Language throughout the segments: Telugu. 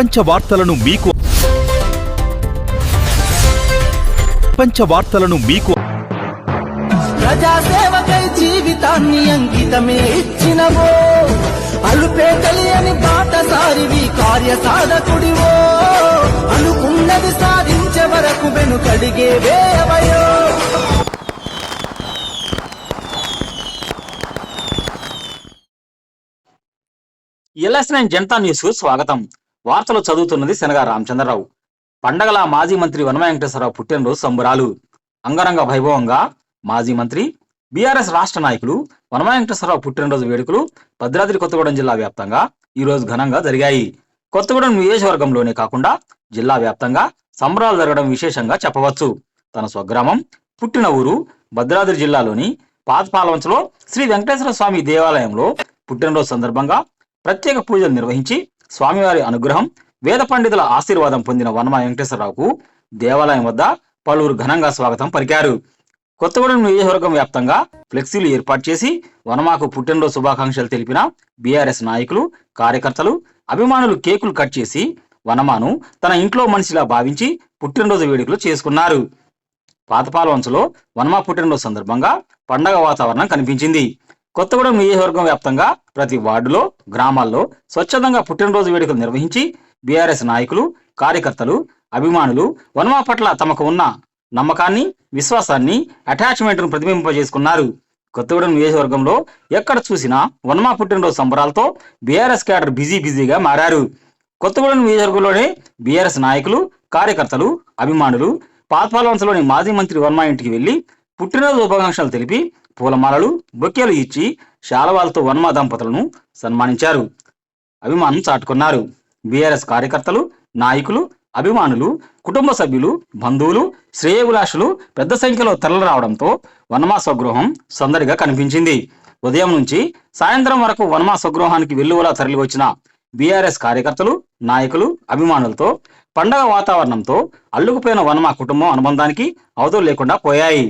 ప్రపంచ వార్తలను మీకు ప్రపంచ వార్తలను మీకు ప్రజాసేవకై జీవితాన్ని అంకితమే ఇచ్చినవో. అలుపే తెలియని బాటసారివి కార్య సాధకుడివో అనుకున్నది సాధించే వరకు వెనుకడిగే వేయవయో ఎల్ఎస్ నైన్ జనతా న్యూస్కు స్వాగతం. వార్తలు చదువుతున్నది శనగా రామచంద్రరావు. పండగల మాజీ మంత్రి వనమ వెంకటేశ్వరరావు పుట్టినరోజు సంబరాలు. అంగరంగ వైభవంగా మాజీ మంత్రి బీఆర్ఎస్ రాష్ట్ర నాయకులు వనమ వెంకటేశ్వరరావు పుట్టినరోజు వేడుకలు భద్రాద్రి కొత్తగూడెం జిల్లా వ్యాప్తంగా ఈరోజు ఘనంగా జరిగాయి. కొత్తగూడెం నియోజకవర్గంలోనే కాకుండా జిల్లా వ్యాప్తంగా సంబరాలు జరగడం విశేషంగా చెప్పవచ్చు. తన స్వగ్రామం పుట్టిన ఊరు భద్రాద్రి జిల్లాలోని పాతపాలవంచలో శ్రీ వెంకటేశ్వర స్వామి దేవాలయంలో పుట్టినరోజు సందర్భంగా ప్రత్యేక పూజలు నిర్వహించి స్వామివారి అనుగ్రహం వేద పండితుల ఆశీర్వాదం పొందిన వనమ వెంకటేశ్వరరావుకు దేవాలయం వద్ద పలువురు ఘనంగా స్వాగతం పలికారు. కొత్తగూడెం నియోజకవర్గం వ్యాప్తంగా ఫ్లెక్సీలు ఏర్పాటు చేసి వనమాకు పుట్టినరోజు శుభాకాంక్షలు తెలిపిన బీఆర్ఎస్ నాయకులు కార్యకర్తలు అభిమానులు కేకులు కట్ చేసి వనమాను తన ఇంట్లో మనిషిలా భావించి పుట్టినరోజు వేడుకలు చేసుకున్నారు. పాతపాలవంచలో వనమా పుట్టినరోజు సందర్భంగా పండగ వాతావరణం కనిపించింది. కొత్తగూడెం నియోజకవర్గం వ్యాప్తంగా ప్రతి వార్డులో గ్రామాల్లో స్వచ్ఛందంగా పుట్టినరోజు వేడుకలు నిర్వహించి బీఆర్ఎస్ నాయకులు కార్యకర్తలు అభిమానులు వనమా పట్ల తమకు ఉన్న నమ్మకాన్ని విశ్వాసాన్ని అటాచ్మెంట్ను ప్రతిబింబింపజేసుకున్నారు. కొత్తగూడెం నియోజకవర్గంలో ఎక్కడ చూసినా వనమా పుట్టినరోజు సంబరాలతో బీఆర్ఎస్ క్యాడర్ బిజీ బిజీగా మారారు. కొత్తగూడెం నియోజకవర్గంలోనే బీఆర్ఎస్ నాయకులు కార్యకర్తలు అభిమానులు పాత్పాలవంశలోని మాజీ మంత్రి వర్మ ఇంటికి వెళ్ళి పుట్టినరోజు శుభాకాంక్షలు తెలిపి పూలమాలలు బొక్కేలు ఇచ్చి శాలవాలతో వర్మ దంపతులను సన్మానించారు. అభిమానం చాటుకున్నారు. బీఆర్ఎస్ కార్యకర్తలు నాయకులు అభిమానులు కుటుంబ సభ్యులు బంధువులు శ్రేయభిలాషులు పెద్ద సంఖ్యలో తరలిరావడంతో వనమా స్వగృహం సందడిగా కనిపించింది. ఉదయం నుంచి సాయంత్రం వరకు వనమా స్వగృహానికి వెల్లువలా తరలి వచ్చిన బీఆర్ఎస్ కార్యకర్తలు నాయకులు అభిమానులతో పండగ వాతావరణంతో అల్లుకుపోయిన వనమా కుటుంబం అనుబంధానికి అవధులు లేకుండా పోయాయి.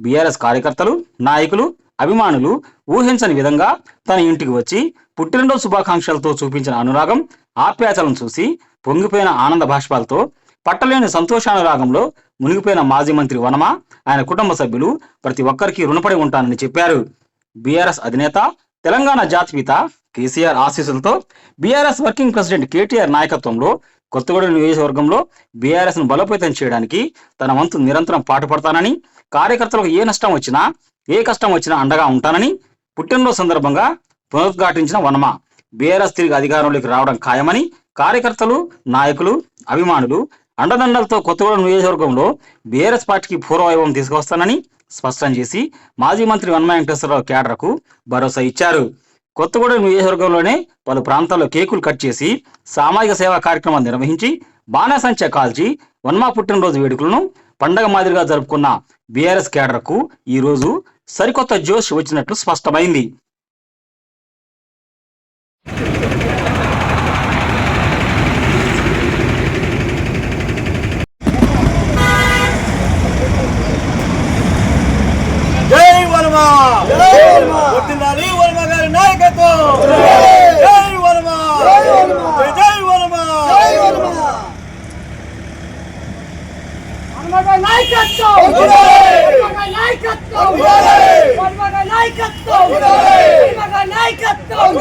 బీఆర్ఎస్ కార్యకర్తలు నాయకులు అభిమానులు ఊహించని విధంగా తన ఇంటికి వచ్చి పుట్టినరోజు శుభాకాంక్షలతో చూపించిన అనురాగం ఆప్యాయతలను చూసి పొంగిపోయిన ఆనంద భాష్పాలతో పట్టలేని సంతోషానురాగంలో మునిగిపోయిన మాజీ మంత్రి వనమ ఆయన కుటుంబ సభ్యులు ప్రతి ఒక్కరికి రుణపడి ఉంటానని చెప్పారు. బీఆర్ఎస్ అధినేత తెలంగాణ జాతిపిత కేసీఆర్ ఆశీస్సులతో బీఆర్ఎస్ వర్కింగ్ ప్రెసిడెంట్ కేటీఆర్ నాయకత్వంలో కొత్తగూడెం నియోజకవర్గంలో బీఆర్ఎస్ను బలోపేతం చేయడానికి తన వంతు నిరంతరం పాటుపడతానని కార్యకర్తలకు ఏ నష్టం వచ్చినా ఏ కష్టం వచ్చినా అండగా ఉంటానని పుట్టినరోజు సందర్భంగా పునరుద్ఘాటించిన వనమ బీఆర్ఎస్ తిరిగి అధికారంలోకి రావడం ఖాయమని కార్యకర్తలు నాయకులు అభిమానులు అండదండలతో కొత్తగూడెం నియోజకవర్గంలో బీఆర్ఎస్ పార్టీకి పూర్వవైభవం తీసుకొస్తానని స్పష్టం చేసి మాజీ మంత్రి వన్మ వెంకటేశ్వరరావు కేడర్కు భరోసా ఇచ్చారు. కొత్తగూడెం నియోజకవర్గంలోనే పలు ప్రాంతాల్లో కేకులు కట్ చేసి సామాజిక సేవా కార్యక్రమాలు నిర్వహించి బాణాసంచా కాల్చి వన్మా పుట్టినరోజు వేడుకలను పండగ మాదిరిగా జరుపుకున్న బీఆర్ఎస్ కేడర్కు ఈ రోజు సరికొత్త జోష్ వచ్చినట్లు స్పష్టమైంది జై వర్మ వడ్డిల్లాలి వర్మ గారి నాయకత్వం జై వర్మ జై జై వర్మ వర్మగా నాయకత్వం వర్మగా నాయకత్వం వర్మగా నాయకత్వం వర్మగా నాయకత్వం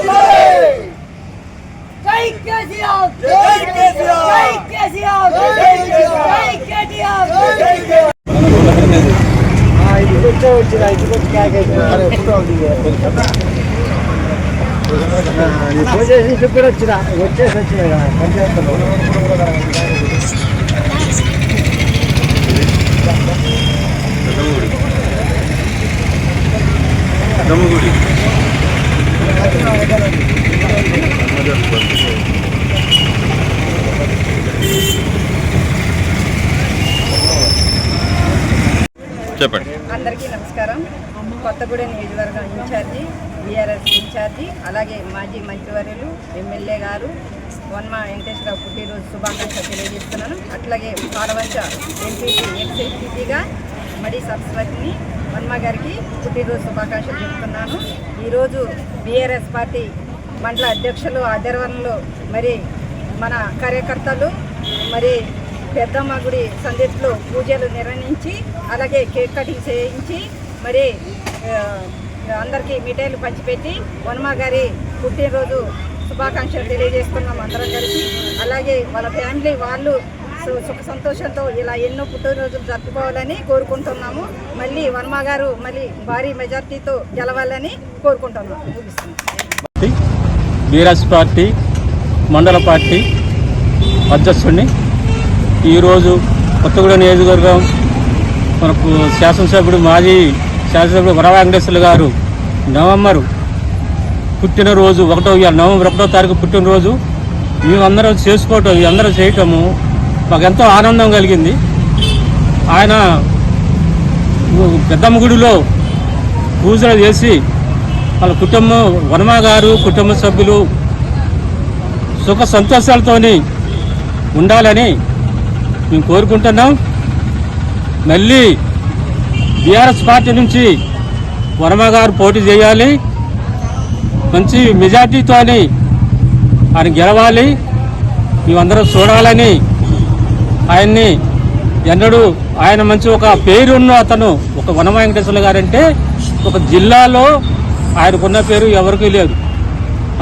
జై కేసీఆర్ జై కేసీఆర్. జై కేసీఆర్ జై కేసీఆర్. జై కేటీఆర్ జై చెప్పండి. అందరికీ నమస్కారం. కొత్తగూడెం నియోజకవర్గం ఇన్ఛార్జి బీఆర్ఎస్ ఇన్ఛార్జి అలాగే మాజీ మంత్రివర్యులు ఎమ్మెల్యే గారు వన్మ వెంకటేశ్వరరావు పుట్టినరోజు శుభాకాంక్షలు తెలియజేస్తున్నాను. అట్లాగే పాలవంచ ఎంపీసీ ఎంసీసీగా మడి సరస్వతిని వన్మ గారికి పుట్టినరోజు శుభాకాంక్షలు చెప్తున్నాను. ఈరోజు బీఆర్ఎస్ పార్టీ మండల అధ్యక్షులు ఆదర్వనలు మరి మన కార్యకర్తలు మరి పెద్దమ్మ గుడి సందర్భంలో పూజలు నిర్వహించి అలాగే కేక్ కటింగ్ చేయించి మరి అందరికీ మిఠాయిలు పంచిపెట్టి వనమ గారి పుట్టినరోజు శుభాకాంక్షలు తెలియజేస్తున్నాం అందరం కలిసి. అలాగే వాళ్ళ ఫ్యామిలీ వాళ్ళు సుఖ సంతోషంతో ఇలా ఎన్నో పుట్టినరోజులు జరుపుకోవాలని కోరుకుంటున్నాము. మళ్ళీ వర్మ గారు మళ్ళీ భారీ మెజార్టీతో గెలవాలని కోరుకుంటున్నాము. ముగిస్తున్నాం పార్టీ పార్టీ మండల పార్టీ అధ్యక్షుడిని ఈరోజు కొత్తగూడెం నియోజకవర్గం మనకు శాసనసభ్యుడు మాజీ శాసనసభ్యుడు వర వెంకటేశ్వర్లు గారు నవంబర్ పుట్టినరోజు ఒకటో ఇవాళ నవంబర్ ఒకటో తారీఖు పుట్టినరోజు మేమందరం చేసుకోవటం అందరం చేయటము మాకెంతో ఆనందం కలిగింది. ఆయన పెద్దమ్మ గుడిలో పూజలు చేసి వాళ్ళ కుటుంబం వర్మ గారు కుటుంబ సభ్యులు సుఖ సంతోషాలతోని ఉండాలని మేము కోరుకుంటున్నాం. మళ్ళీ బీఆర్ఎస్ పార్టీ నుంచి వర్మ గారు పోటీ చేయాలి. మంచి మెజార్టీతోని ఆయన గెలవాలి. మేమందరం చూడాలని ఆయన్ని ఎన్నడూ ఆయన మంచి ఒక పేరున్న అతను ఒక వన వెంకటేశ్వర గారంటే ఒక జిల్లాలో ఆయనకున్న పేరు ఎవరికీ లేదు.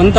అంత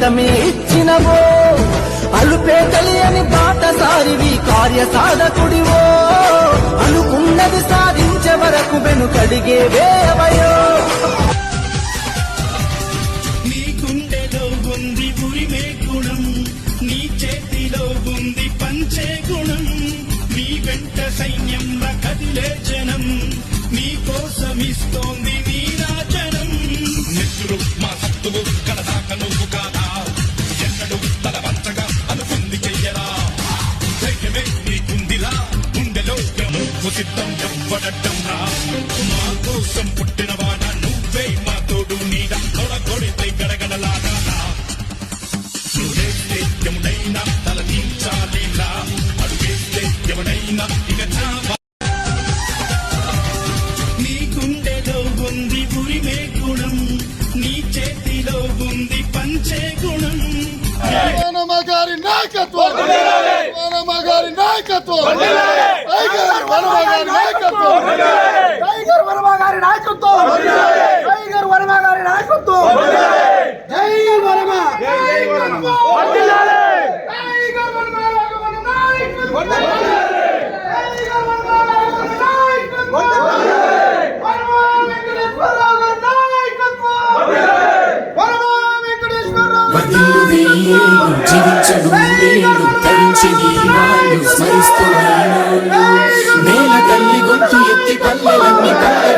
అంకితమే ఇచ్చినవో? అలుపే తెలియని బాటసారివి కార్య సాధకుడివో అనుకున్నది సాధించే వరకు వెనుకడిగే వేవయో నీ గుండెలో ఉంది ఉరిమే గుణం నీ చేతిలో ఉంది పంచే గుణం నీ వెంట సైన్యంలా కదిలే జనం నీ కోసమిస్తోంది నీ రాజనం నెత్తురు మా సత్తువు పడటం రా మా కోసం పుట్టిన వాడ నువ్వే మా తోడు నీడ కొడ కొడితే గడగడలాగా నువ్వేస్తే ఎముడైనా తల దించాలిలా అడుగేస్తే ఎవడైనా ఇక చావా నీ గుండెలో ఉంది ఉరిమే గుణం నీ చేతిలో ఉంది పంచే గుణం వనమ గారి నాయకత్వం. నాయకత్వం! టైగర్ వనమ గారి నాయకత్వం! టైగర్ వనమ గారి నాయకత్వం! టైగర్ వనమ గారి నాయకత్వం! జై వనమ జై వనమ టైగర్ వనమ గారి నాయకత్వం! టైగర్ వనమ